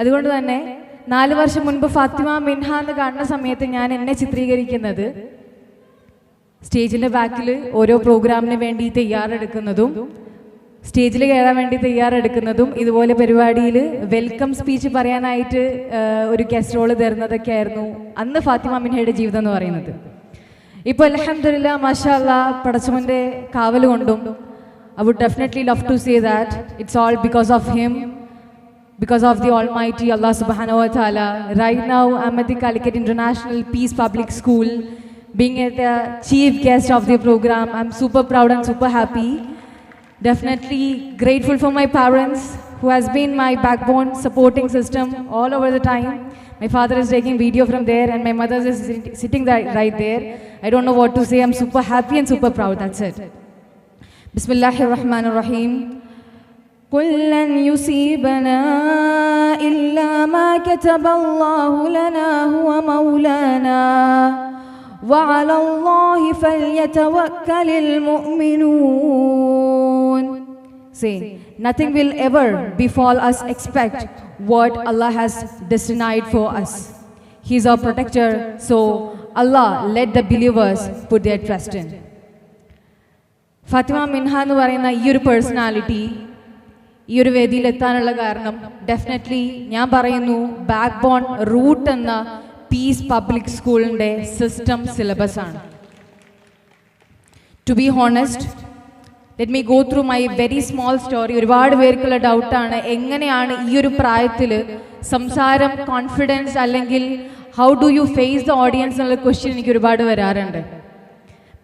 അതുകൊണ്ട് തന്നെ നാല് വർഷം മുൻപ് ഫാത്തിമ മിൻഹ എന്ന് കാണുന്ന സമയത്ത് ഞാൻ എന്നെ ചിത്രീകരിക്കുന്നത് സ്റ്റേജിന്റെ ബാക്കിൽ ഓരോ പ്രോഗ്രാമിന് വേണ്ടി തയ്യാറെടുക്കുന്നതും സ്റ്റേജിൽ കയറാൻ വേണ്ടി തയ്യാറെടുക്കുന്നതും ഇതുപോലെ പരിപാടിയിൽ വെൽക്കം സ്പീച്ച് പറയാനായിട്ട് ഒരു കെസ്ട്രോൾ തരുന്നതൊക്കെ ആയിരുന്നു അന്ന് ഫാത്തിമ മിൻഹയുടെ ജീവിതം എന്ന് പറയുന്നത്. ഇപ്പോൾ അലഹമില്ല മാഷാല്ല പടച്ചവന്റെ കാവൽ കൊണ്ടും I would definitely love to say that it's all because of him because of the Almighty Allah subhanahu wa ta'ala. Right now, I'm at the Calicut International Peace Public School, being at the chief guest of the program. I'm super proud and super happy. Definitely grateful for my parents, who has been my backbone supporting system all over the time. My father is taking video from there, and my mother is sitting right, right there. I don't know what to say. I'm super happy and super proud. That's it. Bismillahir Rahmanir Rahim. قل لن يصيبنا إلا ما كتب الله لنا هو مولانا وعلى الله فليتوكل المؤمنون Say, nothing will ever befall us except what Allah has destined for us. He is our protector, so Allah let the believers put their trust in. Fathima Minha എന്ന് പറയുന്ന ഈ ഒരു personality ഈ ഒരു വേദിയിൽ എത്താനുള്ള കാരണം definitely ഞാൻ പറയുന്നു ബാക്ക് ബോൺ റൂട്ട് എന്ന പീസ് പബ്ലിക് സ്കൂളിന്റെ സിസ്റ്റം സിലബസ് ആണ്. To be honest let me go through my very small story ഒരുപാട് പേർക്കുള്ള ഡൗട്ടാണ് എങ്ങനെയാണ് ഈ ഒരു പ്രായത്തിൽ സംസാരം കോൺഫിഡൻസ് അല്ലെങ്കിൽ how do you face the audience എന്നുള്ള ക്വസ്റ്റ്യൻ എനിക്ക് ഒരുപാട് വരാറുണ്ട്.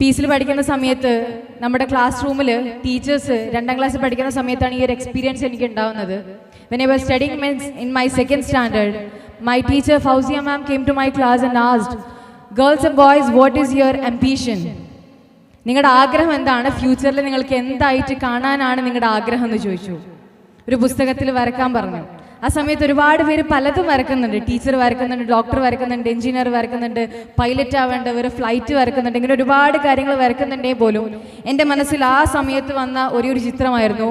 പീസിൽ പഠിക്കുന്ന സമയത്ത് നമ്മുടെ ക്ലാസ് റൂമിൽ ടീച്ചേഴ്സ് രണ്ടാം ക്ലാസ്സിൽ പഠിക്കുന്ന സമയത്താണ് ഈ ഒരു എക്സ്പീരിയൻസ് എനിക്ക് ഉണ്ടാവുന്നത് when I was studying means in my second standard my teacher Fousiya ma'am came to my class and asked girls and boys what is your ambition നിങ്ങളുടെ ആഗ്രഹം എന്താണ്? ഫ്യൂച്ചറിൽ നിങ്ങൾക്ക് എന്തായിട്ട് കാണാനാണ് നിങ്ങളുടെ ആഗ്രഹം എന്ന് ചോദിച്ചു. ഒരു പുസ്തകത്തിൽ വരക്കാൻ പറഞ്ഞു. ആ സമയത്ത് ഒരുപാട് പേര് പലതും വരക്കുന്നുണ്ട്. ടീച്ചർ വരക്കുന്നുണ്ട് ഡോക്ടർ വരക്കുന്നുണ്ട് എഞ്ചിനീയർ വരക്കുന്നുണ്ട് പൈലറ്റ് ആവേണ്ടവർ ഫ്ലൈറ്റ് വരക്കുന്നുണ്ട്. ഇങ്ങനെ ഒരുപാട് കാര്യങ്ങൾ വരക്കുന്നുണ്ടേ പോലും. എന്റെ മനസ്സിൽ ആ സമയത്ത് വന്ന ഒരേ ഒരു ചിത്രമായിരുന്നു.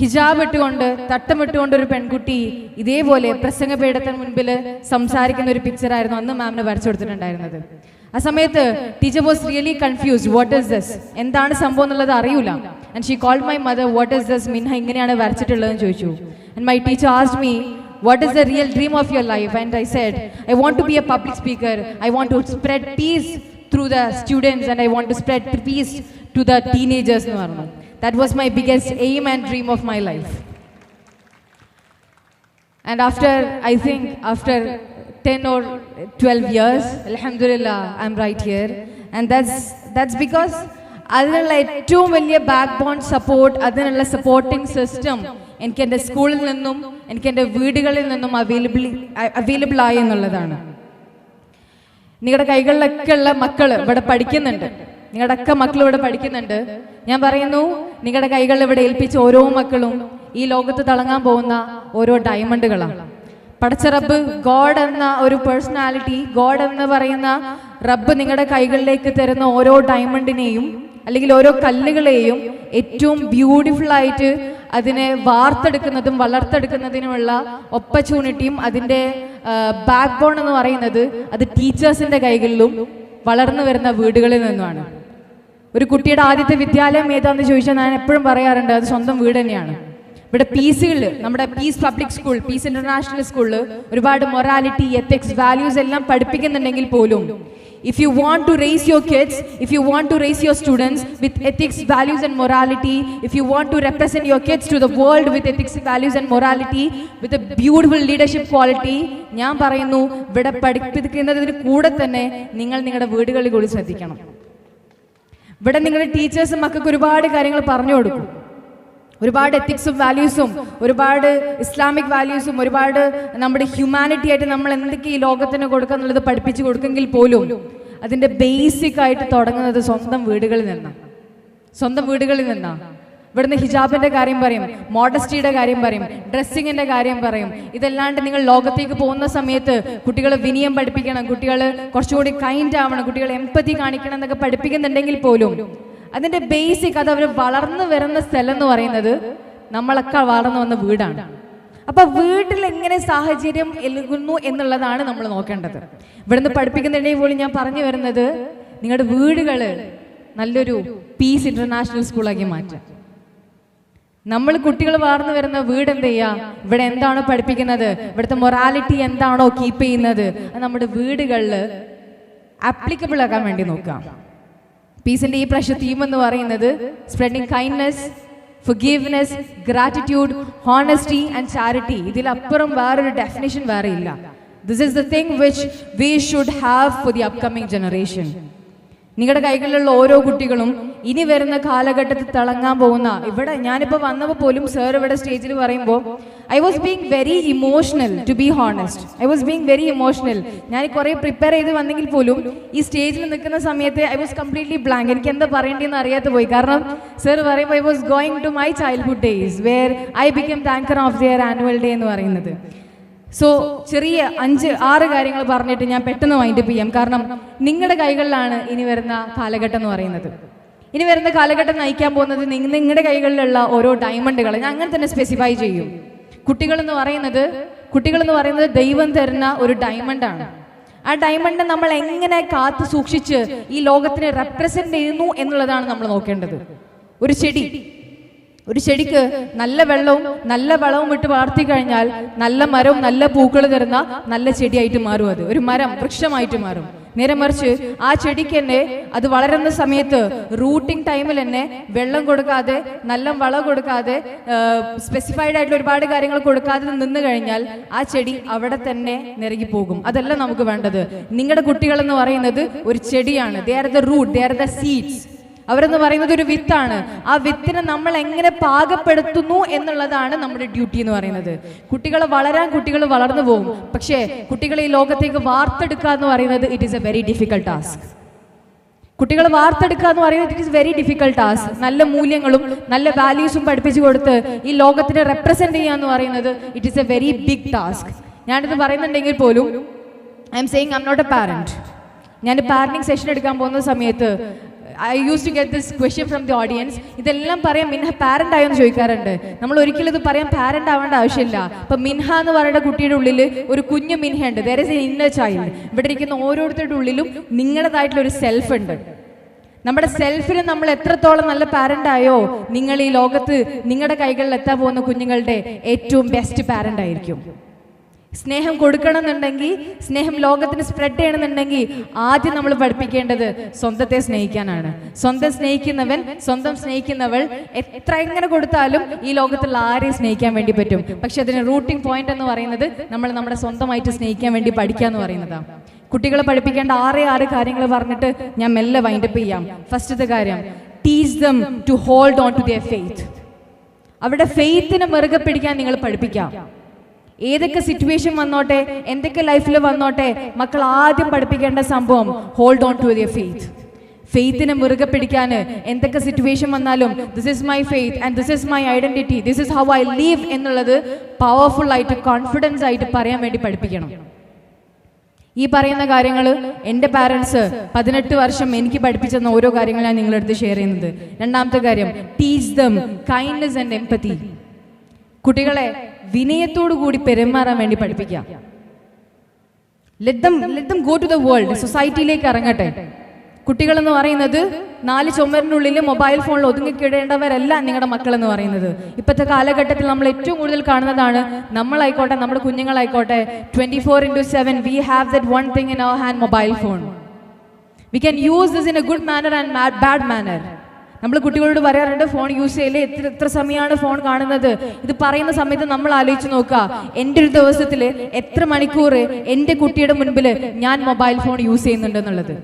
ഹിജാബ് ഇട്ടുകൊണ്ട് തട്ടമിട്ടുകൊണ്ട് ഒരു പെൺകുട്ടി ഇതേപോലെ പ്രസംഗപീഠത്തിന് മുൻപിൽ സംസാരിക്കുന്ന ഒരു പിക്ചറായിരുന്നു അന്ന് മാമിന് വരച്ചു കൊടുത്തിട്ടുണ്ടായിരുന്നത്. ആ സമയത്ത് teacher was really confused what is this എന്താണ് സംഭവം എന്നുള്ളത് അറിയില്ല and she called my mother what is this Minha ഇങ്ങനെയാണ് വരച്ചിട്ടുള്ളതെന്ന് ചോദിച്ചു and my teacher asked me what is the real dream of your life and i said i want to be a public speaker i want to spread peace through the students and i want to spread peace to the teenagers എന്ന് പറഞ്ഞു that was my biggest aim and dream of my life and after i think after 10 or 12 years alhamdulillah i'm right here and that's that's because അതിനുള്ള ഏറ്റവും വലിയ back bone support അതിനുള്ള supporting system എനിക്ക് എന്റെ സ്കൂളിൽ നിന്നും എനിക്ക് എന്റെ വീടുകളിൽ നിന്നും അവൈലബിൾ അവൈലബിൾ ആയി എന്നുള്ളതാണ്. നിങ്ങളുടെ കൈകളിലൊക്കെ ഉള്ള മക്കൾ ഇവിടെ പഠിക്കുന്നുണ്ട്. നിങ്ങളുടെ ഒക്കെ മക്കൾ ഇവിടെ പഠിക്കുന്നുണ്ട്. ഞാൻ പറയുന്നു നിങ്ങളുടെ കൈകളിൽ ഇവിടെ ഏൽപ്പിച്ച ഓരോ മക്കളും ഈ ലോകത്ത് തിളങ്ങാൻ പോകുന്ന ഓരോ ഡയമണ്ടുകളാണ് പടച്ച റബ്ബ് ഗോഡ് എന്ന ഒരു പേഴ്സണാലിറ്റി ഗോഡ് എന്ന് പറയുന്ന റബ്ബ് നിങ്ങളുടെ കൈകളിലേക്ക് തരുന്ന ഓരോ ഡയമണ്ടിനെയും അല്ലെങ്കിൽ ഓരോ കല്ലുകളെയും ഏറ്റവും ബ്യൂട്ടിഫുൾ ആയിട്ട് അതിനെ വാർത്തെടുക്കുന്നതും വളർത്തെടുക്കുന്നതിനുമുള്ള ഒപ്പർച്യൂണിറ്റിയും അതിന്റെ ബാക്ക് ബോൺ എന്ന് പറയുന്നത് അത് ടീച്ചേഴ്സിന്റെ കൈകളിലും വളർന്നു വരുന്ന വീടുകളിൽ നിന്നുമാണ്. ഒരു കുട്ടിയുടെ ആദ്യത്തെ വിദ്യാലയം ഏതാണെന്ന് ചോദിച്ചാൽ ഞാൻ എപ്പോഴും പറയാറുണ്ട് അത് സ്വന്തം വീട് തന്നെയാണ്. ഇവിടെ പീസുകളിൽ നമ്മുടെ peace public school peace international സ്കൂളിൽ ഒരുപാട് മൊറാലിറ്റി എത്തിക്സ് വാല്യൂസ് എല്ലാം പഠിപ്പിക്കുന്നുണ്ടെങ്കിൽ പോലും if you want to raise your kids if you want to raise your students with ethics values and morality if you want to represent your kids to the world with ethics values and morality with a beautiful leadership quality ഞാൻ പറയുന്നു ഇവിടെ പഠിപ്പിക്കുന്നതിന് കൂടെ തന്നെ നിങ്ങൾ നിങ്ങളുടെ വീടുകളിൽ കൂടി ശ്രദ്ധിക്കണം. ഇവിടെ നിങ്ങളുടെ ടീച്ചേഴ്സും മക്കൾക്ക് ഒരുപാട് കാര്യങ്ങൾ പറഞ്ഞു കൊടുക്കും. ഒരുപാട് എത്തിക്സും വാല്യൂസും ഒരുപാട് ഇസ്ലാമിക് വാല്യൂസും ഒരുപാട് നമ്മുടെ ഹ്യൂമാനിറ്റി ആയിട്ട് നമ്മൾ എന്തൊക്കെ ഈ ലോകത്തിന് കൊടുക്കുക എന്നുള്ളത് പഠിപ്പിച്ചു കൊടുക്കെങ്കിൽ പോലും അതിന്റെ ബേസിക് ആയിട്ട് തുടങ്ങുന്നത് സ്വന്തം വീടുകളിൽ നിന്നാണ് സ്വന്തം വീടുകളിൽ നിന്നാണ് ഇവിടുന്ന് ഹിജാബിന്റെ കാര്യം പറയും മോഡസ്റ്റിയുടെ കാര്യം പറയും ഡ്രസ്സിങ്ങിന്റെ കാര്യം പറയും. ഇതല്ലാണ്ട് നിങ്ങൾ ലോകത്തേക്ക് പോകുന്ന സമയത്ത് കുട്ടികളെ വിനിയം പഠിപ്പിക്കണം കുട്ടികൾ കുറച്ചുകൂടി കൈൻഡ് ആവണം കുട്ടികൾ എമ്പതി കാണിക്കണം എന്നൊക്കെ പഠിപ്പിക്കുന്നുണ്ടെങ്കിൽ പോലും അതിന്റെ ബേസിക് അത് അവർ വളർന്നു വരുന്ന സ്ഥലം എന്ന് പറയുന്നത് നമ്മളൊക്കെ വളർന്നു വന്ന വീടാണ്. അപ്പൊ വീട്ടിൽ എങ്ങനെ സാഹചര്യം എലുകുന്നു എന്നുള്ളതാണ് നമ്മൾ നോക്കേണ്ടത്. ഇവിടുന്ന് പഠിപ്പിക്കുന്നുണ്ടെങ്കിൽ പോലും ഞാൻ പറഞ്ഞു വരുന്നത് നിങ്ങളുടെ വീടുകൾ നല്ലൊരു പീസ് ഇന്റർനാഷണൽ സ്കൂളാക്കി മാറ്റുക. നമ്മൾ കുട്ടികൾ വളർന്നു വരുന്ന വീട് എന്ത് ചെയ്യാ? ഇവിടെ എന്താണോ പഠിപ്പിക്കുന്നത്? ഇവിടുത്തെ മൊറാലിറ്റി എന്താണോ കീപ്പ് ചെയ്യുന്നത്? നമ്മുടെ വീടുകളിൽ ആപ്ലിക്കബിൾ ആക്കാൻ വേണ്ടി നോക്കാം പീസിന്റെ ഈ പ്രശ്ന തീം എന്ന് പറയുന്നത് spreading kindness forgiveness gratitude honesty and charity ഇതിലപ്പുറം വേറൊരു ഡെഫിനേഷൻ വേറെ ഇല്ല this is the thing which we should have for the upcoming generation നിങ്ങളുടെ കൈകളിലുള്ള ഓരോ കുട്ടികളും ഇനി വരുന്ന കാലഘട്ടത്തിൽ തിളങ്ങാൻ പോകുന്ന ഇവിടെ ഞാനിപ്പോൾ വന്നപ്പോൾ പോലും സർ ഇവിടെ സ്റ്റേജിൽ പറയുമ്പോൾ I was being very emotional to be honest I was being very emotional ഞാൻ കുറേ പ്രിപ്പയർ ചെയ്ത് വന്നെങ്കിൽ പോലും ഈ സ്റ്റേജിൽ നിൽക്കുന്ന സമയത്ത് ഐ വാസ് കംപ്ലീറ്റ്ലി ബ്ലാങ്ക് എനിക്ക് എന്താ പറയേണ്ടതെന്ന് അറിയാത്ത പോയി. കാരണം സർ പറയുമ്പോൾ I was going to my childhood days where I become anchor of their annual day എന്ന് പറയുന്നത്. സോ ചെറിയ അഞ്ച് ആറ് കാര്യങ്ങൾ പറഞ്ഞിട്ട് ഞാൻ പെട്ടെന്ന് വൈൻഡ് അപ്പ് ചെയ്യാം. കാരണം നിങ്ങളുടെ കൈകളിലാണ് ഇനി വരുന്ന കാലഘട്ടം എന്ന് പറയുന്നത്. ഇനി വരുന്ന കാലഘട്ടം നയിക്കാൻ പോകുന്നത് നിങ്ങ- നിങ്ങളുടെ കൈകളിലുള്ള ഓരോ ഡയമണ്ടുകൾ ഞാൻ അങ്ങനെ തന്നെ സ്പെസിഫൈ ചെയ്യും. കുട്ടികൾ എന്ന് പറയുന്നത് കുട്ടികൾ എന്ന് പറയുന്നത് ദൈവം തരുന്ന ഒരു ഡയമണ്ടാണ് ആ ഡയമണ്ട് നമ്മൾ എങ്ങനെ കാത്തു സൂക്ഷിച്ച് ഈ ലോകത്തിനെ റെപ്രസെന്റ് ചെയ്യുന്നു എന്നുള്ളതാണ് നമ്മൾ നോക്കേണ്ടത്. ഒരു ചെടി. ഒരു ചെടിക്ക് നല്ല വെള്ളവും നല്ല വളവും ഇട്ട് വളർത്തി കഴിഞ്ഞാൽ നല്ല മരവും നല്ല പൂക്കൾ തരുന്ന നല്ല ചെടിയായിട്ട് മാറും അത്. ഒരു മരം വൃക്ഷമായിട്ട് മാറും. നേരെ മറിച്ച് ആ ചെടിക്ക് തന്നെ അത് വളരുന്ന സമയത്ത് റൂട്ടിംഗ് ടൈമിൽ തന്നെ വെള്ളം കൊടുക്കാതെ നല്ല വളം കൊടുക്കാതെ സ്പെസിഫൈഡ് ആയിട്ടുള്ള ഒരുപാട് കാര്യങ്ങൾ കൊടുക്കാതെ നിന്ന് കഴിഞ്ഞാൽ ആ ചെടി അവിടെ തന്നെ നിരകി പോകും. അതല്ല നമുക്ക് വേണ്ടത്. നിങ്ങളുടെ കുട്ടികൾ എന്ന് പറയുന്നത് ഒരു ചെടിയാണ്. They are the root they are the seeds അവരെന്ന് പറയുന്നത് ഒരു വിത്താണ്. ആ വിത്തിനെ നമ്മൾ എങ്ങനെ പാകപ്പെടുത്തുന്നു എന്നുള്ളതാണ് നമ്മുടെ ഡ്യൂട്ടി എന്ന് പറയുന്നത്. കുട്ടികളെ വളരാൻ കുട്ടികൾ വളർന്നു പോകും പക്ഷേ കുട്ടികളെ ഈ ലോകത്തേക്ക് വാർത്തെടുക്കുക എന്ന് പറയുന്നത് it is a very difficult task കുട്ടികൾ വാർത്തെടുക്കുക എന്ന് പറയുന്നത് it is very difficult task നല്ല മൂല്യങ്ങളും നല്ല വാല്യൂസും പഠിപ്പിച്ചു കൊടുത്ത് ഈ ലോകത്തിനെ റെപ്രസെന്റ് ചെയ്യുക എന്ന് പറയുന്നത് it is a very big task ഞാനിത് പറയുന്നുണ്ടെങ്കിൽ പോലും I'm saying I'm not a parent ഞാൻ പാരന്റിങ് സെഷൻ എടുക്കാൻ പോകുന്ന സമയത്ത് I use to get this question from the audience ഇതെല്ലാം പറയാം മിൻഹ പാരന്റ് ആയോ എന്ന് ചോദിക്കാറുണ്ട്. നമ്മൾ ഒരിക്കലും ഇത് പറയാൻ പാരന്റ് ആവേണ്ട ആവശ്യമില്ല. അപ്പം മിൻഹ എന്ന് പറയുന്ന കുട്ടിയുടെ ഉള്ളിൽ ഒരു കുഞ്ഞു മിൻഹയുണ്ട്. ഉണ്ട് there is a inner child ഇവിടെ ഇരിക്കുന്ന ഓരോരുത്തരുടെ ഉള്ളിലും നിങ്ങളുടേതായിട്ടുള്ള ഒരു സെൽഫ് ഉണ്ട്. നമ്മുടെ സെൽഫിന് നമ്മൾ എത്രത്തോളം നല്ല പാരന്റ് ആയോ നിങ്ങൾ ഈ ലോകത്ത് നിങ്ങളുടെ കൈകളിൽ എത്താൻ പോകുന്ന കുഞ്ഞുങ്ങളുടെ ഏറ്റവും ബെസ്റ്റ് പാരന്റ് ആയിരിക്കും. സ്നേഹം കൊടുക്കണമെന്നുണ്ടെങ്കിൽ സ്നേഹം ലോകത്തിന് സ്പ്രെഡ് ചെയ്യണമെന്നുണ്ടെങ്കിൽ ആദ്യം നമ്മൾ പഠിപ്പിക്കേണ്ടത് സ്വന്തത്തെ സ്നേഹിക്കാനാണ്. സ്വന്തം സ്നേഹിക്കുന്നവൻ സ്വന്തം സ്നേഹിക്കുന്നവൾ എത്ര എങ്ങനെ കൊടുത്താലും ഈ ലോകത്തുള്ള ആരെയും സ്നേഹിക്കാൻ വേണ്ടി പറ്റും. പക്ഷെ അതിന് റൂട്ടിംഗ് പോയിന്റ് എന്ന് പറയുന്നത് നമ്മൾ നമ്മുടെ സ്വന്തമായിട്ട് സ്നേഹിക്കാൻ വേണ്ടി പഠിക്കുക എന്ന് പറയുന്നതാണ് കുട്ടികളെ പഠിപ്പിക്കേണ്ട ആറേ ആറ് കാര്യങ്ങൾ പറഞ്ഞിട്ട് ഞാൻ മെല്ലെ വൈൻഡപ്പ് ചെയ്യാം. ഫസ്റ്റത്തെ കാര്യം teach them to hold on to their faith അവരുടെ ഫെയ്ത്തിനെ മുറുകെ പിടിക്കാൻ നിങ്ങൾ പഠിപ്പിക്കാം. ഏതൊക്കെ സിറ്റുവേഷൻ വന്നോട്ടെ എന്തൊക്കെ ലൈഫിൽ വന്നോട്ടെ മക്കൾ ആദ്യം പഠിപ്പിക്കേണ്ട സംഭവം hold on to their faith ഫെയ്ത്തിനെ മുറുകെ പിടിക്കാൻ എന്തൊക്കെ സിറ്റുവേഷൻ വന്നാലും this is my faith and this is my identity this is how I live എന്നുള്ളത് പവർഫുൾ ആയിട്ട് കോൺഫിഡൻസ് ആയിട്ട് പറയാൻ വേണ്ടി പഠിപ്പിക്കണം. ഈ പറയുന്ന കാര്യങ്ങൾ എന്റെ പാരൻസ് പതിനെട്ട് വർഷം എനിക്ക് പഠിപ്പിച്ചെന്ന ഓരോ കാര്യങ്ങൾ ഞാൻ നിങ്ങളുടെ അടുത്ത് ഷെയർ ചെയ്യുന്നത്. രണ്ടാമത്തെ കാര്യം teach them kindness and empathy കുട്ടികളെ വിനയത്തോടു കൂടി പെരുമാറാൻ വേണ്ടി പഠിപ്പിക്കാം ഗോ ടു ദ വേൾഡ് സൊസൈറ്റിയിലേക്ക് ഇറങ്ങട്ടെ. കുട്ടികൾ എന്ന് പറയുന്നത് നാല് ചുമരിനുള്ളിൽ മൊബൈൽ ഫോണിൽ ഒതുങ്ങിക്കിടേണ്ടവരല്ല നിങ്ങളുടെ മക്കൾ എന്ന് പറയുന്നത്. ഇപ്പോഴത്തെ കാലഘട്ടത്തിൽ നമ്മൾ ഏറ്റവും കൂടുതൽ കാണുന്നതാണ് നമ്മളായിക്കോട്ടെ നമ്മുടെ കുഞ്ഞുങ്ങളായിക്കോട്ടെ twenty four into seven we have that one thing in our hand mobile phone we can use this in a good manner and bad manner നമ്മൾ കുട്ടികളോട് പറയാറുണ്ട് ഫോൺ യൂസ് ചെയ്യലേ എത്ര എത്ര സമയമാണ് ഫോൺ കാണുന്നത്? ഇത് പറയുന്ന സമയത്ത് നമ്മൾ ആലോചിച്ച് നോക്കുക എന്റെ ഒരു ദിവസത്തിൽ എത്ര മണിക്കൂർ എന്റെ കുട്ടിയുടെ മുൻപിൽ ഞാൻ മൊബൈൽ ഫോൺ യൂസ് ചെയ്യുന്നുണ്ടെന്നുള്ളത്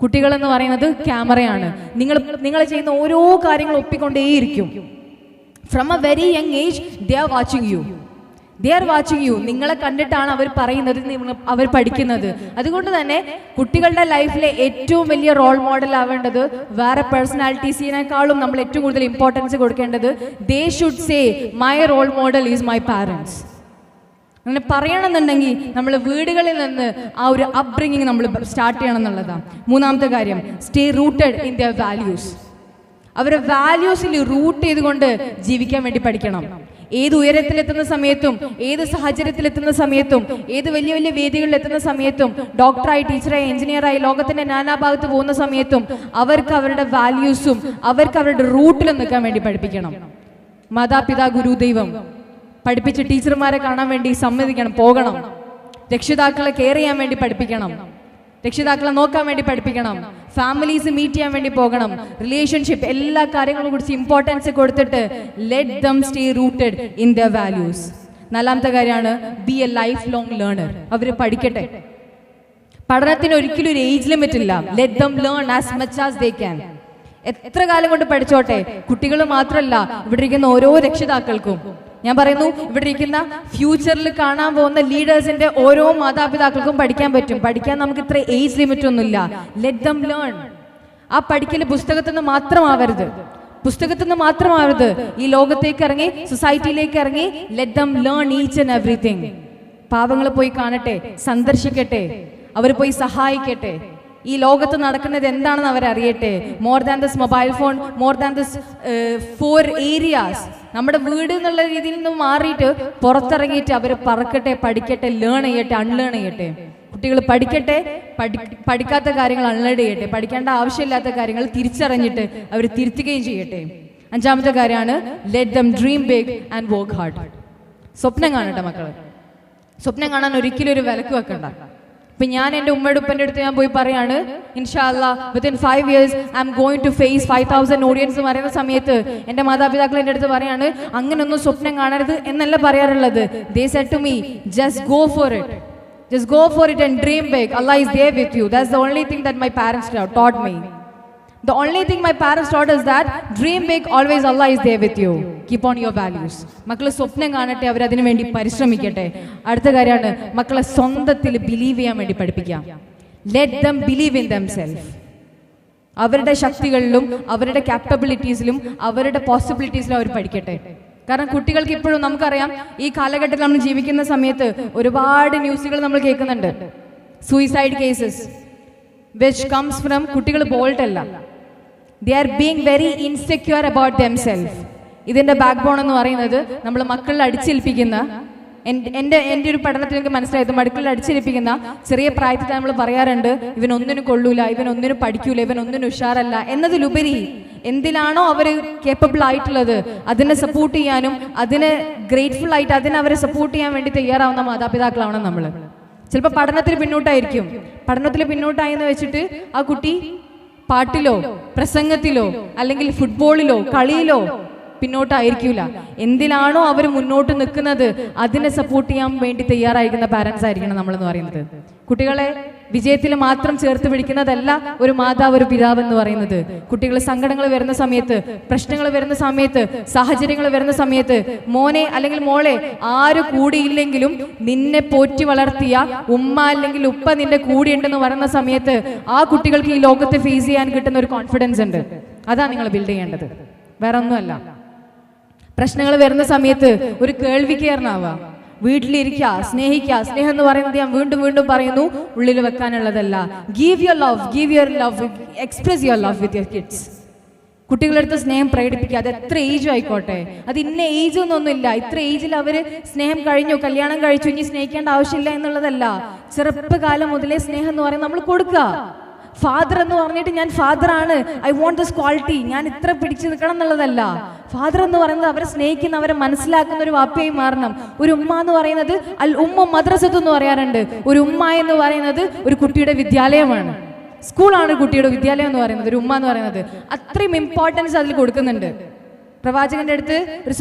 കുട്ടികൾ എന്ന് പറയുന്നത് ക്യാമറയാണ്. നിങ്ങൾ നിങ്ങൾ ചെയ്യുന്ന ഓരോ കാര്യങ്ങളും ഒപ്പിക്കൊണ്ടേയിരിക്കും. From a very young age they are watching you they are watching you നിങ്ങളെ കണ്ടിട്ടാണ് അവർ പറയുന്നത് അവർ പഠിക്കുന്നത്. അതുകൊണ്ട് തന്നെ കുട്ടികളുടെ ലൈഫിലെ ഏറ്റവും വലിയ റോൾ മോഡൽ ആവേണ്ടത് വേറെ പേഴ്സണാലിറ്റീസിനേക്കാളും നമ്മൾ ഏറ്റവും കൂടുതൽ ഇമ്പോർട്ടൻസ് കൊടുക്കേണ്ടത് they should say my role model is my parents അങ്ങനെ പറയണമെന്നുണ്ടെങ്കിൽ നമ്മൾ വീടുകളിൽ നിന്ന് ആ ഒരു അപ്ബ്രിങ്ങിങ് നമ്മൾ സ്റ്റാർട്ട് ചെയ്യണം എന്നുള്ളതാണ് മൂന്നാമത്തെ കാര്യം stay rooted in their values അവരെ വാല്യൂസിൽ റൂട്ട് ചെയ്തുകൊണ്ട് ജീവിക്കാൻ വേണ്ടി പഠിക്കണം. ഏത് ഉയരത്തിലെത്തുന്ന സമയത്തും ഏത് സാഹചര്യത്തിലെത്തുന്ന സമയത്തും ഏത് വലിയ വലിയ വേദികളിൽ എത്തുന്ന സമയത്തും ഡോക്ടറായി ടീച്ചറായി എഞ്ചിനീയറായി ലോകത്തിന്റെ നാനാഭാഗത്ത് പോകുന്ന സമയത്തും അവർക്ക് അവരുടെ വാല്യൂസും അവർക്ക് അവരുടെ റൂട്ടിൽ നിൽക്കാൻ വേണ്ടി പഠിപ്പിക്കണം. മാതാപിതാ ഗുരുദൈവം പഠിപ്പിച്ച ടീച്ചർമാരെ കാണാൻ വേണ്ടി സമ്മതിക്കണം പോകണം. രക്ഷിതാക്കളെ കെയർ ചെയ്യാൻ വേണ്ടി പഠിപ്പിക്കണം. രക്ഷിതാക്കളെ നോക്കാൻ വേണ്ടി പഠിപ്പിക്കണം. ഫാമിലീസ് മീറ്റ് ചെയ്യാൻ വേണ്ടി പോകണം. റിലേഷൻഷിപ്പ് എല്ലാ കാര്യങ്ങളും കുറിച്ച് ഇമ്പോർട്ടൻസ് കൊടുത്തിട്ട് let them stay rooted in the values നാലാമത്തെ കാര്യമാണ് be a life long learner അവർ പഠിക്കട്ടെ. പഠനത്തിന് ഒരിക്കലും ഒരു ഏജ് ലിമിറ്റ് ഇല്ല. Let them learn as much as they can എത്ര കാലം കൊണ്ട് പഠിച്ചോട്ടെ? കുട്ടികൾ മാത്രമല്ല ഇവിടെ ഇരിക്കുന്ന ഓരോ രക്ഷിതാക്കൾക്കും. ഞാൻ പറയുന്നു ഇവിടെ ഇരിക്കുന്ന ഫ്യൂച്ചറിൽ കാണാൻ പോകുന്ന ലീഡേഴ്സിന്റെ ഓരോ മാതാപിതാക്കൾക്കും പഠിക്കാൻ പറ്റും. പഠിക്കാൻ നമുക്ക് ഇത്ര ഏജ് ലിമിറ്റ് ഒന്നുമില്ല. ലെറ്റ് ദം ലേൺ ആ പഠിക്കൽ പുസ്തകത്തിൽ നിന്ന് മാത്രമാവരുത്. പുസ്തകത്തിൽ നിന്ന് മാത്രമാവരുത്. ഈ ലോകത്തേക്ക് ഇറങ്ങി സൊസൈറ്റിയിലേക്ക് ഇറങ്ങി let them learn each and everything പാവങ്ങൾ പോയി കാണട്ടെ സന്ദർശിക്കട്ടെ അവർ പോയി സഹായിക്കട്ടെ. ഈ ലോകത്ത് നടക്കുന്നത് എന്താണെന്ന് അവരറിയട്ടെ? More than this mobile phone more than this four areas നമ്മുടെ വീട് എന്നുള്ള രീതിയിൽ നിന്ന് മാറിയിട്ട് പുറത്തിറങ്ങിയിട്ട് അവർ പറക്കട്ടെ പഠിക്കട്ടെ ലേൺ ചെയ്യട്ടെ അൺലേൺ ചെയ്യട്ടെ. കുട്ടികൾ പഠിക്കട്ടെ പഠി പഠിക്കാത്ത കാര്യങ്ങൾ അൺലേൺ ചെയ്യട്ടെ. പഠിക്കേണ്ട ആവശ്യമില്ലാത്ത കാര്യങ്ങൾ തിരിച്ചറിഞ്ഞിട്ട് അവർ തിരുത്തുകയും ചെയ്യട്ടെ. അഞ്ചാമത്തെ കാര്യമാണ് let them dream big and work hard സ്വപ്നം കാണട്ടെ മക്കൾ. സ്വപ്നം കാണാൻ ഒരിക്കലും ഒരു വിലക്ക് വെക്കണ്ട. ഇപ്പൊ ഞാൻ എന്റെ ഉമ്മയുടെ അടുത്ത് ഞാൻ പോയി പറയാണ് ഇൻഷാല്ല within five years I'm going to face five thousand audience പറയുന്ന സമയത്ത് എന്റെ മാതാപിതാക്കൾ എന്റെ അടുത്ത് പറയാണ് അങ്ങനൊന്നും സ്വപ്നം കാണരുത് എന്നല്ല പറയാറുള്ളത്. They set to me just go for it just go for it and dream big Allah is they with you that's the only thing that my parents taught me The only thing my parents taught is that dream big, always Allah is there with you. Keep on your values. മക്കളെ സ്വപ്നം കാണട്ടെ അവർ അതിനു വേണ്ടി പരിശ്രമിക്കട്ടെ. അടുത്ത കാര്യമാണ് മക്കളെ സ്വന്തത്തിൽ believe ചെയ്യാൻ വേണ്ടി പഠിപ്പിക്കാം let them believe in them self അവരുടെ ശക്തികളിലും അവരുടെ കാപ്പബിലിറ്റീസിലും അവരുടെ പോസിബിലിറ്റീസിലും അവർ പഠിക്കട്ടെ. കാരണം കുട്ടികൾക്ക് ഇപ്പോഴും നമുക്കറിയാം ഈ കാലഘട്ടത്തിൽ നമ്മൾ ജീവിക്കുന്ന സമയത്ത് ഒരുപാട് ന്യൂസുകൾ നമ്മൾ കേൾക്കുന്നുണ്ട്. Suicide cases which comes from കുട്ടികൾ ബോൾട്ട് അല്ല. They are being very insecure about them self ഇതിന്റെ ബാക്ക് ബോൺ എന്ന് പറയുന്നത് നമ്മൾ മക്കളിൽ അടിച്ചേൽപ്പിക്കുന്ന എൻ- എന്റെ എന്റെ ഒരു പഠനത്തിൽ എനിക്ക് മനസ്സിലായത് മടുക്കളിൽ അടിച്ചേൽപ്പിക്കുന്ന ചെറിയ പ്രായത്തിൽ നമ്മൾ പറയാറുണ്ട് ഇവൻ ഒന്നിനും കൊള്ളൂല ഇവൻ ഒന്നിനും പഠിക്കൂല ഇവൻ ഒന്നിനും ഉഷാറല്ല. എന്നതിലുപരി എന്തിലാണോ അവർ കേപ്പബിൾ ആയിട്ടുള്ളത് അതിനെ സപ്പോർട്ട് ചെയ്യാനും അതിനെ ഗ്രേറ്റ്ഫുൾ ആയിട്ട് അതിനെ അവരെ സപ്പോർട്ട് ചെയ്യാൻ വേണ്ടി തയ്യാറാവുന്ന മാതാപിതാക്കളാണ് നമ്മൾ ചിലപ്പോൾ പഠനത്തിൽ പിന്നോട്ടായിരിക്കും. പഠനത്തിൽ പിന്നോട്ടായി എന്ന് വെച്ചിട്ട് ആ കുട്ടി പാട്ടിലോ പ്രസംഗത്തിലോ അല്ലെങ്കിൽ ഫുട്ബോളിലോ കളിയിലോ പിന്നോട്ടായിരിക്കൂല. എന്തിലാണോ അവർ മുന്നോട്ട് നിൽക്കുന്നത് അതിനെ സപ്പോർട്ട് ചെയ്യാൻ വേണ്ടി തയ്യാറായിരിക്കുന്ന പാരൻസ് ആയിരിക്കണം നമ്മളെന്ന് പറയുന്നത്. കുട്ടികളെ വിജയത്തിൽ മാത്രം ചേർത്ത് പിടിക്കുന്നതല്ല ഒരു മാതാവ് ഒരു പിതാവ് എന്ന് പറയുന്നത്. കുട്ടികൾ സങ്കടങ്ങൾ വരുന്ന സമയത്ത് പ്രശ്നങ്ങൾ വരുന്ന സമയത്ത് സാഹചര്യങ്ങൾ വരുന്ന സമയത്ത് മോനെ അല്ലെങ്കിൽ മോളെ ആര് കൂടിയില്ലെങ്കിലും നിന്നെ പോറ്റി വളർത്തിയ ഉമ്മ അല്ലെങ്കിൽ ഉപ്പ നിന്റെ കൂടെയുണ്ടെന്ന് പറയുന്ന സമയത്ത് ആ കുട്ടികൾക്ക് ഈ ലോകത്തെ ഫേസ് ചെയ്യാൻ കിട്ടുന്ന ഒരു കോൺഫിഡൻസ് ഉണ്ട്. അതാണ് നിങ്ങൾ ബിൽഡ് ചെയ്യേണ്ടത്. വേറെ ഒന്നുമല്ല പ്രശ്നങ്ങൾ വരുന്ന സമയത്ത് ഒരു കേൾവിക്കാരനാവുക വീട്ടിലിരിക്കുക സ്നേഹിക്കുക സ്നേഹം എന്ന് പറയുന്നത് ഞാൻ വീണ്ടും വീണ്ടും പറയുന്നു ഉള്ളിൽ വെക്കാനുള്ളതല്ല. Give your love give your love express your love with your kids കുട്ടികളെടുത്ത് സ്നേഹം പ്രകടിപ്പിക്കുക അത് എത്ര ഏജും ആയിക്കോട്ടെ. അത് ഇന്ന ഏജ് ഒന്നൊന്നുമില്ല ഇത്ര ഏജിൽ അവർ സ്നേഹം കഴിഞ്ഞു കല്യാണം കഴിച്ചു ഇനി സ്നേഹിക്കേണ്ട ആവശ്യമില്ല എന്നുള്ളതല്ല. ചെറുപ്പകാലം മുതലേ സ്നേഹം എന്ന് പറയുന്നത് നമ്മൾ കൊടുക്കുക. ഫാദർ എന്ന് പറഞ്ഞിട്ട് ഞാൻ ഫാദർ ആണ്. ഐ വോണ്ട് ദിസ് ക്വാളിറ്റി ഞാൻ ഇത്ര പിടിച്ചു നിൽക്കണം എന്നുള്ളതല്ല. ഫാദർ എന്ന് പറയുന്നത് അവരെ സ്നേഹിക്കുന്ന അവരെ മനസ്സിലാക്കുന്ന ഒരു വാപ്പയായി മാറണം. ഒരു ഉമ്മ എന്ന് പറയുന്നത് അൽ ഉമ്മ മദ്രസത്ത് എന്ന് പറയാറുണ്ട്. ഒരു ഉമ്മ എന്ന് പറയുന്നത് ഒരു കുട്ടിയുടെ വിദ്യാലയമാണ്. സ്കൂളാണ് കുട്ടിയുടെ വിദ്യാലയം എന്ന് പറയുന്നത് ഒരു ഉമ്മ എന്ന് പറയുന്നത്. അത്രയും ഇമ്പോർട്ടൻസ് അതിൽ കൊടുക്കുന്നുണ്ട്. പ്രവാചകന്റെ അടുത്ത് ഒരു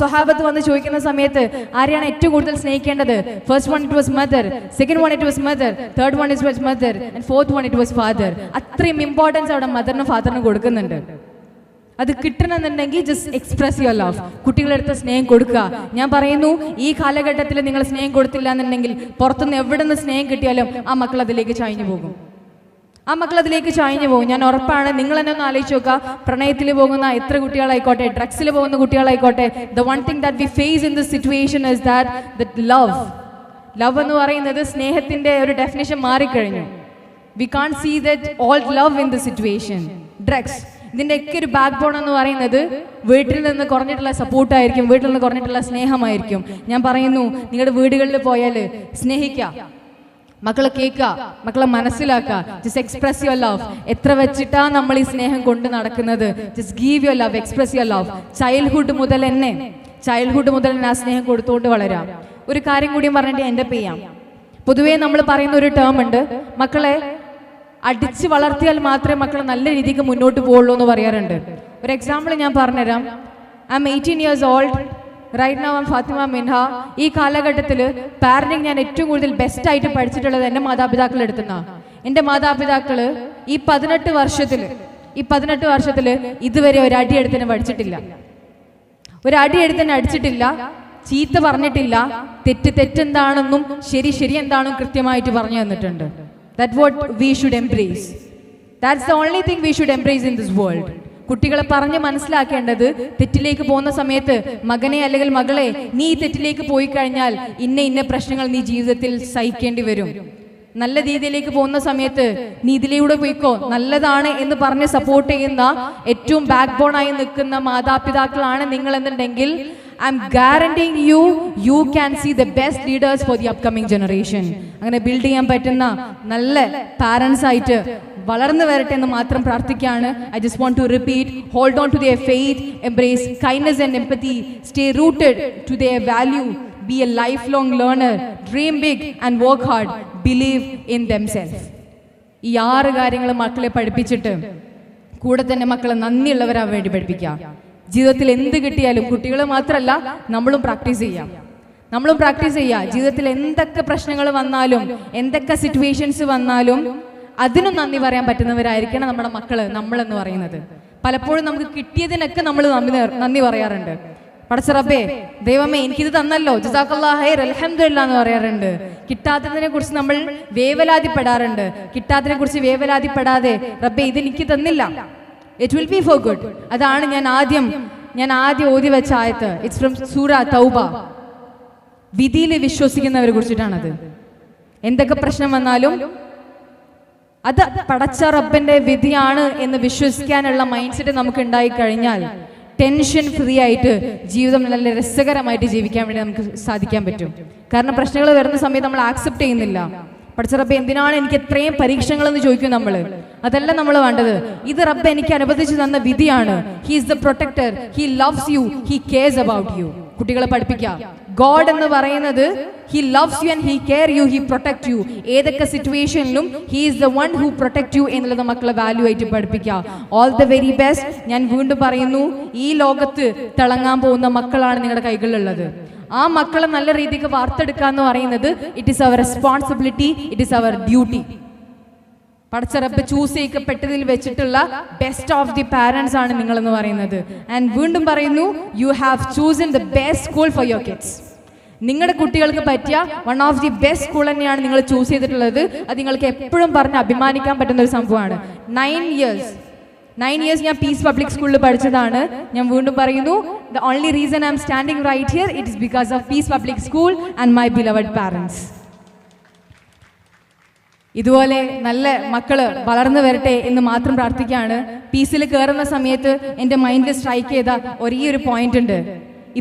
സ്വഹാബത്ത് വന്ന് ചോദിക്കുന്ന സമയത്ത് ആരെയാണ് ഏറ്റവും കൂടുതൽ സ്നേഹിക്കേണ്ടത്? First one it was mother second one it was mother third one it was mother and fourth one it was father അത്രയും ഇമ്പോർട്ടൻസ് അവിടെ മദറിനും ഫാദറിനും കൊടുക്കുന്നുണ്ട്. അത് കിട്ടണമെന്നുണ്ടെങ്കിൽ ജസ്റ്റ് എക്സ്പ്രസ് യുവർ ലവ് കുട്ടികളെടുത്ത് സ്നേഹം കൊടുക്കുക. ഞാൻ പറയുന്നു ഈ കാലഘട്ടത്തിൽ നിങ്ങൾ സ്നേഹം കൊടുത്തില്ല എന്നുണ്ടെങ്കിൽ പുറത്തുനിന്ന് എവിടെ നിന്ന് സ്നേഹം കിട്ടിയാലും ആ മക്കൾ അതിലേക്ക് ചായഞ്ഞു പോകും. ആ മക്കൾ അതിലേക്ക് ചായഞ്ഞു പോകും. ഞാൻ ഉറപ്പാണ് നിങ്ങൾ എന്നെ ഒന്ന് ആലോചിച്ച് നോക്കുക. പ്രണയത്തിൽ പോകുന്ന എത്ര കുട്ടികളായിക്കോട്ടെ ഡ്രഗ്സിൽ പോകുന്ന കുട്ടികളായിക്കോട്ടെ the one thing that we face in this situation is that the love love എന്ന് പറയുന്നത് സ്നേഹത്തിന്റെ ഒരു ഡെഫിനേഷൻ മാറിക്കഴിഞ്ഞു. We can see that all love in the situation drugs ഇതിന്റെയൊക്കെ ഒരു ബാക്ക് ബോൺ എന്ന് പറയുന്നത് വീട്ടിൽ നിന്ന് കുറഞ്ഞിട്ടുള്ള സപ്പോർട്ടായിരിക്കും വീട്ടിൽ നിന്ന് കുറഞ്ഞിട്ടുള്ള സ്നേഹമായിരിക്കും. ഞാൻ പറയുന്നു നിങ്ങളുടെ വീടുകളിൽ പോയാൽ സ്നേഹിക്കുക മക്കളെ കേൾക്കുക മക്കളെ മനസ്സിലാക്കുക. ജസ്റ്റ് എക്സ്പ്രസ് യുവർ ലവ് എത്ര വെച്ചിട്ടാ നമ്മൾ ഈ സ്നേഹം കൊണ്ട് നടക്കുന്നത്? Just give your love express your love childhood മുതൽ എന്നെ ചൈൽഡ്ഹുഡ് മുതൽ തന്നെ ആ സ്നേഹം കൊടുത്തുകൊണ്ട് വളരാം. ഒരു കാര്യം കൂടി പറഞ്ഞിട്ട് എന്റെ പെയ്യാം. പൊതുവേ നമ്മൾ പറയുന്ന ഒരു ടേം ഉണ്ട്. മക്കളെ അടിച്ച് വളർത്തിയാൽ മാത്രമേ മക്കൾ നല്ല രീതിക്ക് മുന്നോട്ട് പോവുള്ളൂ എന്ന് പറയാറുണ്ട്. ഒരു എക്സാമ്പിൾ ഞാൻ പറഞ്ഞുതരാം. I'm eighteen years old right now am Fathima Minha ഈ കാലഘട്ടത്തിൽ പാരന്റിങ് ഞാൻ ഏറ്റവും കൂടുതൽ ബെസ്റ്റ് ആയിട്ട് പഠിച്ചിട്ടുള്ളത് എന്റെ മാതാപിതാക്കൾ എടുത്തുന്ന. എന്റെ മാതാപിതാക്കൾ ഈ പതിനെട്ട് വർഷത്തിൽ ഈ പതിനെട്ട് വർഷത്തിൽ ഇതുവരെ ഒരു അടി എടുത്തിന് പഠിച്ചിട്ടില്ല. ഒരു അടി എടുത്തിന് അടിച്ചിട്ടില്ല ചീത്ത പറഞ്ഞിട്ടില്ല തെറ്റ് തെറ്റെന്താണെന്നും ശരി ശരി എന്താണെന്നും കൃത്യമായിട്ട് പറഞ്ഞു തന്നിട്ടുണ്ട്. That what we should embrace that's the only thing we should embrace in this world കുട്ടികളെ പറഞ്ഞ് മനസ്സിലാക്കേണ്ടത് തെറ്റിലേക്ക് പോകുന്ന സമയത്ത് മകനെ അല്ലെങ്കിൽ മകളെ നീ ഈ തെറ്റിലേക്ക് പോയി കഴിഞ്ഞാൽ ഇന്ന ഇന്ന പ്രശ്നങ്ങൾ നീ ജീവിതത്തിൽ സഹിക്കേണ്ടി വരും. നല്ല രീതിയിലേക്ക് പോകുന്ന സമയത്ത് നീ ഇതിലൂടെ പോയിക്കോ. നല്ലതാണ് എന്ന് പറഞ്ഞ് സപ്പോർട്ട് ചെയ്യുന്ന ഏറ്റവും ബാക്ക് ബോൺ ആയി നിൽക്കുന്ന മാതാപിതാക്കളാണ് നിങ്ങൾ എന്നുണ്ടെങ്കിൽ I'm guaranteeing you you can see the best leaders for the upcoming generation അങ്ങനെ ബിൽഡ് ചെയ്യാൻ പറ്റുന്ന നല്ല പാരൻസ് ആയിട്ട് വളർന്നു വരട്ടെ എന്ന് മാത്രം പ്രാർത്ഥിക്കുകയാണ്. I just want to repeat hold on to their faith embrace kindness and empathy stay rooted to their value be be a lifelong learner, dream big and work hard, believe in themselves. ഈ ആറ് കാര്യങ്ങൾ മക്കളെ പഠിപ്പിച്ചിട്ട് കൂടെ തന്നെ മക്കളെ നന്ദിയുള്ളവരാൻ വേണ്ടി പഠിപ്പിക്കുക. ജീവിതത്തിൽ എന്ത് കിട്ടിയാലും കുട്ടികൾ മാത്രമല്ല നമ്മളും പ്രാക്ടീസ് ചെയ്യാം. നമ്മളും പ്രാക്ടീസ് ചെയ്യുക ജീവിതത്തിൽ എന്തൊക്കെ പ്രശ്നങ്ങൾ വന്നാലും എന്തൊക്കെ സിറ്റുവേഷൻസ് വന്നാലും അതിനും നന്ദി പറയാൻ പറ്റുന്നവരായിരിക്കണം നമ്മുടെ മക്കൾ നമ്മളെന്ന് പറയുന്നത്. പലപ്പോഴും നമുക്ക് കിട്ടിയതിനൊക്കെ നമ്മൾ നന്ദി നന്ദി പറയാറുണ്ട്. പടച്ചറബേ ദൈവമേ എനിക്കിത് തന്നല്ലോ. ജസാഖല്ലാഹൈർ അൽഹംദുലില്ലാ എന്ന് പറയാറുണ്ട്. കിട്ടാത്തതിനെ കുറിച്ച് നമ്മൾ വേവലാതിപ്പെടാറുണ്ട്. കിട്ടാത്തതിനെ കുറിച്ച് വേവലാതിപ്പെടാതെ റബ്ബേ ഇത് എനിക്ക് തന്നില്ല. It will be for good അതാണ് ഞാൻ ആദ്യം ഞാൻ ആദ്യം ഓതി വെച്ച ആയത്ത്. ഇറ്റ്സ് ഫ്രം സൂറ തൗബ. വിധിയിൽ വിശ്വസിക്കുന്നവരെ കുറിച്ചിട്ടാണത്. എന്തൊക്കെ പ്രശ്നം വന്നാലും അത് പടച്ച റബ്ബിന്റെ വിധിയാണ് എന്ന് വിശ്വസിക്കാനുള്ള മൈൻഡ് സെറ്റ് നമുക്ക് ഉണ്ടായി കഴിഞ്ഞാൽ ടെൻഷൻ ഫ്രീ ആയിട്ട് ജീവിതം നല്ല രസകരമായിട്ട് ജീവിക്കാൻ വേണ്ടി നമുക്ക് സാധിക്കാൻ പറ്റും. കാരണം പ്രശ്നങ്ങൾ വരുന്ന സമയത്ത് നമ്മൾ ആക്സെപ്റ്റ് ചെയ്യുന്നില്ല. പഠിച്ച റബ്ബ് എന്തിനാണ് എനിക്ക് എത്രയും പരീക്ഷകൾ എന്ന് ചോദിക്കും നമ്മൾ അതല്ല നമ്മൾ വേണ്ടത്. ഇത് റബ്ബ് എനിക്ക് അനുവദിച്ചു തന്ന വിധിയാണ്. He is the protector he loves you he cares about you കുട്ടികളെ പഠിപ്പിക്കാം. ഗോഡ് എന്ന് പറയുന്നത് he loves you and he care you he protect you ഏതൊക്കെ സിറ്റുവേഷനിലും he is the one who protect you എന്നുള്ളത് മക്കളെ വാല്യൂ ആയിട്ട് പഠിപ്പിക്കുക. ഓൾ ദ വെരി ബെസ്റ്റ് ഞാൻ വീണ്ടും പറയുന്നു ഈ ലോകത്ത് തിളങ്ങാൻ പോകുന്ന മക്കളാണ് നിങ്ങളുടെ കൈകളിലുള്ളത്. ആ മക്കളെ നല്ല രീതിക്ക് വാർത്തെടുക്കുക എന്ന് പറയുന്നത് it is our responsibility it is our duty പടച്ചറപ്പ് choose ചെയ്യപ്പെട്ടതിൽ വെച്ചിട്ടുള്ള ബെസ്റ്റ് ഓഫ് ദി പാരൻസ് ആണ് നിങ്ങൾ എന്ന് പറയുന്നത്. ആൻഡ് വീണ്ടും പറയുന്നു you have chosen the best school for your kids നിങ്ങളുടെ കുട്ടികൾക്ക് പറ്റിയ one of the best school തന്നെയാണ് നിങ്ങൾ ചൂസ് ചെയ്തിട്ടുള്ളത്. അത് നിങ്ങൾക്ക് എപ്പോഴും പറഞ്ഞ് അഭിമാനിക്കാൻ പറ്റുന്ന ഒരു സംഭവമാണ്. നയൻ ഇയേഴ്സ് നയൻ ഇയേഴ്സ് ഞാൻ പീസ് പബ്ലിക് സ്കൂളിൽ പഠിച്ചതാണ്. ഞാൻ വീണ്ടും പറയുന്നു the only reason I'm standing right here it is because of peace public school and my beloved parents ഇതുപോലെ നല്ല മക്കൾ വളർന്നു വരട്ടെ എന്ന് മാത്രം പ്രാർത്ഥിക്കുകയാണ്. പീസിൽ കയറുന്ന സമയത്ത് എന്റെ മൈൻഡിൽ സ്ട്രൈക്ക് ചെയ്ത ഒരേ ഒരു പോയിന്റ് ഉണ്ട്.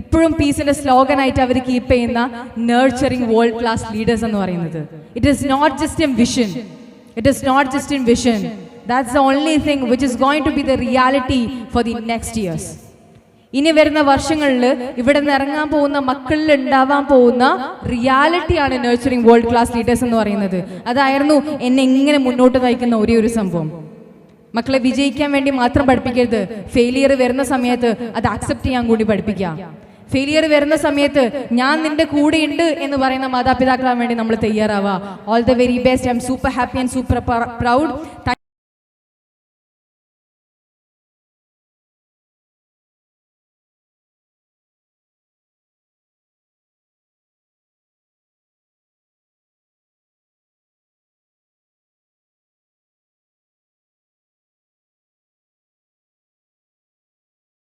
ഇപ്പോഴും പീസിന്റെ സ്ലോഗനായിട്ട് അവർ കീപ്പ് ചെയ്യുന്ന നേർച്ചറിങ് വേൾഡ് ക്ലാസ് ലീഡേഴ്സ് എന്ന് പറയുന്നത്. It is not just in vision it is not just in vision that's the only thing which is going to be the reality for the next years ഇനി വരുന്ന വർഷങ്ങളിൽ ഇവിടെ നിന്ന് ഇറങ്ങാൻ പോകുന്ന മക്കളിൽ ഉണ്ടാവാൻ പോകുന്ന റിയാലിറ്റിയാണ് നേഴ്സറിങ് വേൾഡ് ക്ലാസ് ലീഡേഴ്സ് എന്ന് പറയുന്നത്. അതായിരുന്നു എന്നെ എങ്ങനെ മുന്നോട്ട് നയിക്കുന്ന ഒരേ ഒരു സംഭവം. മക്കളെ വിജയിക്കാൻ വേണ്ടി മാത്രം പഠിപ്പിക്കരുത്. ഫെയിലിയർ വരുന്ന സമയത്ത് അത് അക്സെപ്റ്റ് ചെയ്യാൻ കൂടി പഠിപ്പിക്കുക. ഫെയിലിയർ വരുന്ന സമയത്ത് ഞാൻ നിന്റെ കൂടെ ഉണ്ട് എന്ന് പറയുന്ന മാതാപിതാക്കളാൻ വേണ്ടി നമ്മൾ തയ്യാറാവുക. All the very best I'm super happy and super proud